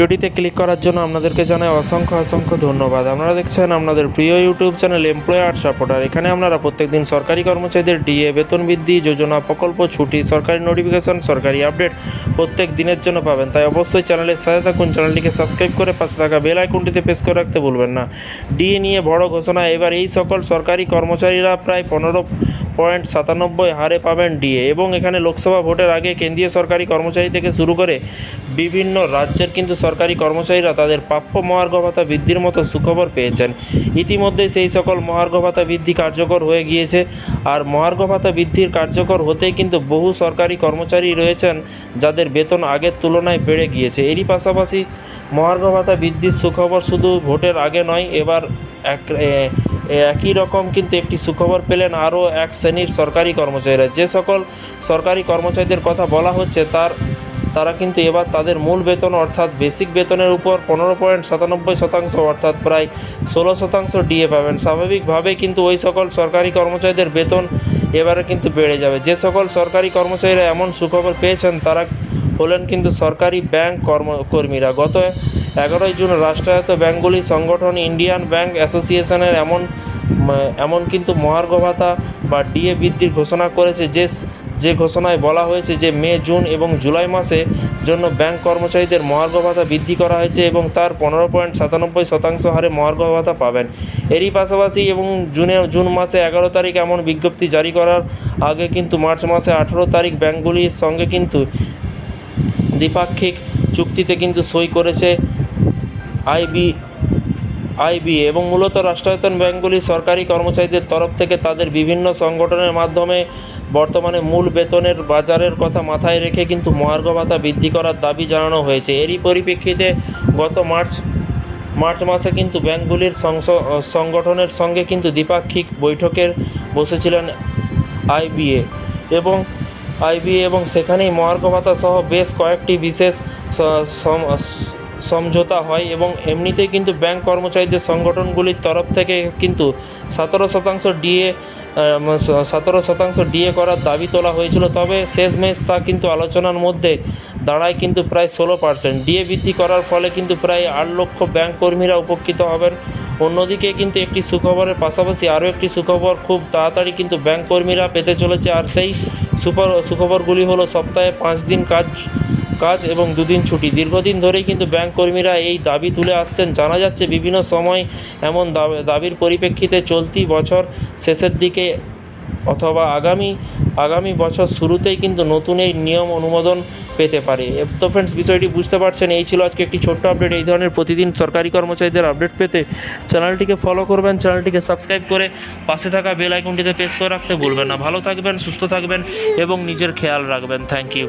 ভিডিওটিতে ক্লিক করার জন্য আপনাদেরকে জানাই অসংখ্য অসংখ্য ধন্যবাদ। আপনারা দেখছেন আপনাদের প্রিয় ইউটিউব চ্যানেল এমপ্লয়ার সাপোর্টার এখানে আপনারা প্রত্যেকদিন সরকারি কর্মচারীদের ডিএ বেতন বৃদ্ধি যোজনা প্রকল্প, ছুটি, সরকারি নোটিফিকেশন সরকারি আপডেট প্রত্যেক দিনের জন্য পাবেন। তাই অবশ্যই চ্যানেলের সাথে থাকুন। চ্যানেলটিকে সাবস্ক্রাইব করে পাশে থাকা বেল আইকনটিতে প্রেস করে রাখতে ভুলবেন না। ডিএ নিয়ে বড় ঘোষণা, এবার এই সকল সরকারি কর্মচারীরা প্রায় পনেরো পয়েন্ট সাতানব্বই হারে পাবেন ডিএ এবং এখানে লোকসভা ভোটের আগে কেন্দ্রীয় সরকারি কর্মচারী থেকে শুরু করে বিভিন্ন রাজ্যের কিন্তু সরকারি কর্মচারীরা তাদের প্রাপ্য মহার্ঘ ভাতা বৃদ্ধির মতো সুখবর পেয়েছেন। ইতিমধ্যে সেই সকল মহার্ঘ ভাতা বৃদ্ধি কার্যকর হয়ে গিয়েছে। আর মহার্ঘ ভাতা বৃদ্ধির কার্যকর হতেই কিন্তু বহু সরকারি কর্মচারী রয়েছেন, যাদের বেতন আগের তুলনায় বেড়ে গিয়েছে। এরই পাশাপাশি মহার্ঘ ভাতা বৃদ্ধির সুখবর শুধু ভোটের আগে নয়, এবার এক একই রকম কিন্তু একটি সুখবর পেলেন আরও এক শ্রেণির সরকারি কর্মচারীরা। যে সকল সরকারি কর্মচারীদের কথা বলা হচ্ছে, তার, তারা কিন্তু এবার তাদের মূল বেতন অর্থাৎ বেসিক বেতনের উপর পনেরো পয়েন্ট সাতানব্বই শতাংশ অর্থাৎ প্রায় ষোলো শতাংশ ডিএ পাবেন। স্বাভাবিকভাবেই কিন্তু ওই সকল সরকারি কর্মচারীদের বেতন এবারে কিন্তু বেড়ে যাবে। যে সকল সরকারি কর্মচারীরা এমন সুখবর পেয়েছেন, তারা হলেন কিন্তু সরকারি ব্যাংক কর্মকর্মীরা। গত এগারোই জুন রাষ্ট্রায়ত্ত ব্যাংকগুলি সংগঠন ইন্ডিয়ান ব্যাংক অ্যাসোসিয়েশনের এমন এমন কিন্তু মহার্ঘ ভাতা বা ডিএ বৃদ্ধির ঘোষণা করেছে যে যে ঘোষণায় বলা হয়েছে যে মে, জুন এবং জুলাই মাসে জন্য ব্যাংক কর্মচারীদের মহার্ঘ ভাতা বৃদ্ধি করা হয়েছে এবং তার পনেরো পয়েন্ট সাতানব্বই শতাংশ হারে মহার্ঘ ভাতা পাবেন। এরই পাশাপাশি এবং জুনে, জুন মাসে এগারো তারিখ এমন বিজ্ঞপ্তি জারি করার আগে কিন্তু মার্চ মাসে আঠারো তারিখ ব্যাংকগুলির সঙ্গে কিন্তু দ্বিপাক্ষিক চুক্তিতে কিন্তু সই করেছে আইবি আইবিএ এবং মূলত রাষ্ট্রায়ত্ত ব্যাংকগুলি সরকারি কর্মচারীদের তরফ থেকে তাদের বিভিন্ন সংগঠনের মাধ্যমে বর্তমানে মূল বেতনের বাজারের কথা মাথায় রেখে কিন্তু মহার্ঘ ভাতা বৃদ্ধি করার দাবি জানানো হয়েছে। এরই পরিপ্রেক্ষিতে গত মার্চ মার্চ মাসে কিন্তু ব্যাংকগুলির সংগঠনের সঙ্গে কিন্তু দ্বিপাক্ষিক বৈঠকের বসেছিলেন আইবিএ এবং আইবিএ এবং সেখানেই মহার্ঘ ভাতা সহ বেশ কয়েকটি বিশেষ সমঝোতা হয় এবং এমনিতেই কিন্তু ব্যাংক কর্মচারীদের সংগঠনগুলির তরফ থেকে কিন্তু সতেরো শতাংশ ডিএ সতেরো শতাংশ ডিএ করার দাবি তোলা হয়েছিল। তবে শেষমেশ তা কিন্তু আলোচনার মধ্যে দাঁড়ায় কিন্তু প্রায় ষোলো পার্সেন্ট। ডিএ বৃদ্ধি করার ফলে কিন্তু প্রায় আট লক্ষ ব্যাংক কর্মীরা উপকৃত হবেন। অন্যদিকে কিন্তু একটি সুখবরের পাশাপাশি আরও একটি সুখবর খুব তাড়াতাড়ি কিন্তু ব্যাংক কর্মীরা পেতে চলেছে। আর সেই সুপর সুখবরগুলি হলো সপ্তাহে পাঁচ দিন কাজ কাজ এবং দুদিন ছুটি। দীর্ঘদিন ধরেই কিন্তু ব্যাংক কর্মীরা এই দাবি তুলে আসছেন। জানা যাচ্ছে, বিভিন্ন সময় এমন দাব- দাবির পরিপ্রেক্ষিতে চলতি বছর শেষের দিকে অথবা আগামী আগামী বছর শুরুতেই কিন্তু নতুন এই নিয়ম অনুমোদন পেতে পারে। তো ফ্রেন্ডস বিষয়টি বুঝতে পারছেন, এই ছিল আজকে একটি ছোট্ট আপডেট এই ধরনের প্রতিদিন সরকারি কর্মচারীদের আপডেট পেতে চ্যানেলটিকে ফলো করবেন চ্যানেলটিকে সাবস্ক্রাইব করে পাশে থাকা বেল আইকনটিতে প্রেস করে রাখতে ভুলবেন না। ভালো থাকবেন, সুস্থ থাকবেন এবং নিজের খেয়াল রাখবেন। Thank you